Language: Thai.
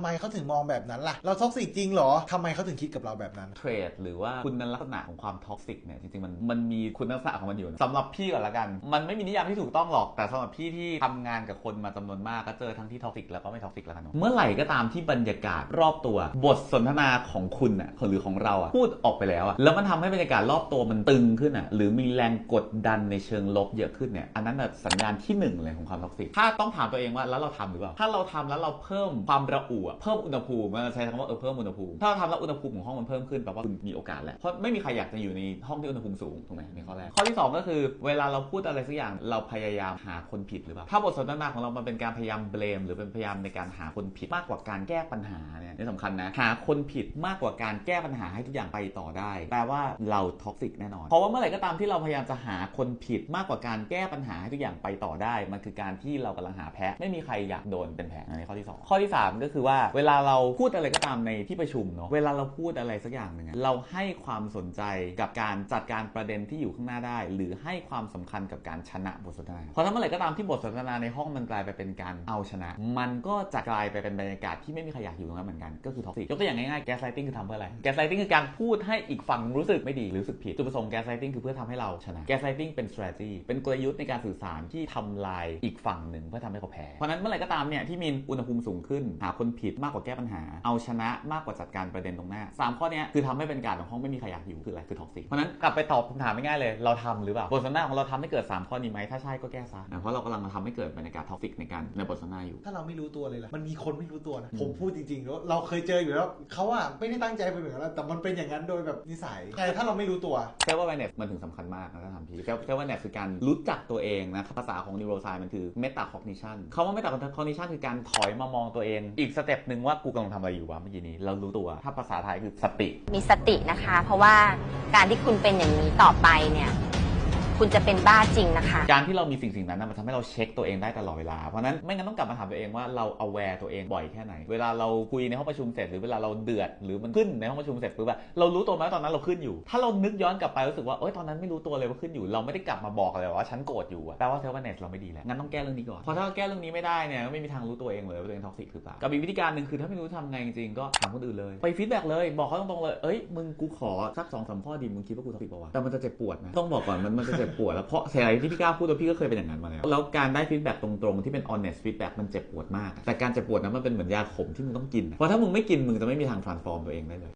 ทำไมเขาถึงมองแบบนั้นล่ะ เราท็อกซิกจริงเหรอทำไมเขาถึงคิดกับเราแบบนั้น เทรดหรือว่าคุณลักษณะของความท็อกซิกเนี่ยจริงๆมันมันมีคุณลักษณะของมันอยู่นะสำหรับพี่ก่อนละกัน มันไม่มีนิยามที่ถูกต้องหรอกแต่สำหรับพี่ที่ทำงานกับคนมาจำนวนมากก็เจอทั้งที่ท็อกซิกแล้วก็ไม่ท็อกซิกแล้วกันเนอะเมื่อไหร่ก็ตามที่บรรยากาศรอบตัว บทสนทนาของคุณอะหรือของเราอะพูดออกไปแล้วอะแล้วมันทำให้บรรยากาศรอบตัวมันตึงขึ้นอะหรือมีแรงกดดันในเชิงลบเยอะขึ้นเนี่ยอันนั้นน่ะสัญญาณที่หนึ่งเลยของความท็อกซิกถ้าต้องถามตัวเองว่าแล้วเราทำหรือเปล่าถ้าเราทำแล้วเราเพิ่มความระอุอะเพิ่มอุณหภูมิมันใช้คำว่าเออเพิ่มอุณหภูมิถ้าทำแล้วอุณหภูมิของห้องมันเพิ่มขึ้นแปลว่าคุณมีโอกาสแหละเพราะไม่มีใครอยากจะอยู่ในห้องที่อุณหภูมิสูงถูกไหมในข้อแรกข้อที่สองก็คือเวลาเราพูดอะไรสักอย่างเราพยายามหาคนผิดหรือเปล่าถ้าบทสนทนาของเรามันเป็นการพยายามเบลมหรือเป็นพยายามในการหาคนผิดมากกว่าการแก้ปัญหาเนี่ยนี่สำคัญนะหาคนผิดมากกว่าการแก้ปัญหาให้ทุกอย่างไปต่อได้แปลว่าเราท็อกซิกแน่นอนเพราะว่าเมื่อไหร่ก็ตามที่เราพยายามจะหาคนผิดมากกว่าการแก้ปัญหาให้ทุกอย่างไปต่อได้ มันคือการที่เรากำลังหาแพ้ไม่มีใครอยากโดนเป็นแพ้อันข้อที่สองข้อที่สามก็คือว่าเวลาเราพูดอะไรก็ตามในที่ประชุมเนาะเวลาเราพูดอะไรสักอย่างหนึ่งเราให้ความสนใจกับการจัดการประเด็นที่อยู่ข้างหน้าได้ หรือให้ความสำคัญกับการชนะบทสนทนาเพราะถ้าเมื่อไหร่ก็ตามที่บทสนทนาในห้องมันกลายไปเป็นการเอาชนะ มันก็จะกลายไปเป็นบรรยากาศที่ไม่มีใครอยากอยู่ตรงนั้นเหมือนกันก็คือท็อกซิกยกตัวอย่างง่ายๆแกสไลติ้งคือทำเพื่ออะไรแกสไลติ้งคือการพูดให้อีกฝั่งรู้สึกไม่ดีหรือรู้สึกผิดจุดประสงค์แกสไลติ้งคือเพื่อทำให้เราชนะแกสไลติ้งเป็น strategy เป็นกลยุทธ์ในการสื่อสารที่ทำลายอีกฝั่งหนึ่งเพื่อทำให้เขาแพ้เพราะฉะนั้นเมื่อไหร่ก็ตามเนี่ยที่มีอุณหภูมิสูงขึ้นหาคนผิดมากกว่าแก้ปัญหา เอาชนะมากกว่าจัดการประเด็นตรงหน้าสามข้อเนี้ยคือทำให้เป็นการของห้องไม่มีใครอยากอยู่คืออะไรคือท็อกซิกเพราะฉะนั้นกลับไปตอบคำถามง่ายๆเลย เราทำหรือเปล่าบทสนทนาของเราทำให้เกิดสามข้อนี้ไหมถ้าใช่ก็แก้ซะนะเพราะเรากำลังทำให้เกิดบรรยากาศท็อกซิกในการในบทสนทนาอยู่ ถ้าเราไม่รู้ตัวเลยล่ะมันมีคนไม่รู้ตัวนะอืมผมพูดจริงๆแล้วเราเคยเจออยู่แล้วเขาอะไม่ได้ตั้งใจไปนอย่างนั้นแต่มันเป็นอย่างนั้นโดยแบบนิสัยแต่ถ้าเราไม่รู้ตัวเซลฟ์ awareness มันถึงสำคัญมากนะถ้าทำพี่เซลฟ์ awareness คือการรู้จักตัวเองนะภาษาของ neuroscience มันคือ meta cognition คำว่า meta cognition คือการถอยมามองตัวเองอีกสเต็ปหนึ่งว่ากูกำลังทำอะไรอยู่วะเมื่อกี้นี้ เรารู้ตัว ถ้าภาษาไทยคือสติ มีสตินะคะ เพราะว่าการที่คุณเป็นอย่างนี้ต่อไปเนี่ย คุณจะเป็นบ้าจริงนะคะ การที่เรามีสิ่งสิ่งนั้นนะมันทำให้เราเช็คตัวเองได้ตลอดเวลา เพราะนั้นไม่งั้นต้องกลับมาถามตัวเองว่าเรา aware ตัวเองบ่อยแค่ไหน เวลาเราคุยในห้องประชุมเสร็จหรือเวลาเราเดือดหรือมันขึ้นในห้องประชุมเสร็จปุ๊บอะเรารู้ตัวไหมตอนนั้นเราขึ้นอยู่ ถ้าเรานึกย้อนกลับไปรู้สึกว่าเอ้ยตอนนั้นไม่รู้ตัวเลยว่าขึ้นอยู่ เราไม่ได้กลับมาบอกเลยว่าฉันโกรธอยู่อะแปลว่า self awareness เราไม่ดีแล้วงั้นต้องแก้เรื่องนี้ก่อนเพราะถ้าแก้เรื่องนี้ไม่ได้เนี่ยไม่มีทางรู้ตัวเองเลยว่าตัวเองท็อกซิกหรือเปล่ากับอีกวิธีการหนึ่งคือถ้าไม่รู้ทำไงจริงๆก็ถามคนอื่นเลยไปฟีดแบ็กเลยบอกเขาตรงๆเลยเอ้ยมึงกูขอสักสองสามข้อดีมึงคิดว่ากูท็อกซิกป่าวะแต่มันจะเจ็บปวดนะต้องบอกก่อนมันมันจะเจ็บบปวดแล้วเพราะอะไรที่พี่ก้าวพูดตัวพี่ก็เคยเป็นอย่างนั้นมาแล้วแล้วการได้ฟีดแบ็กตรงๆที่เป็น honest feedback มันเจ็บปวดมาก แต่การเจ็บปวดนั้นมันเป็นเหมือนยาขมที่มึงต้องกินเพราะถ้ามึงไม่กินมึงจะไม่มีทาง transform ตัวเองได้เลย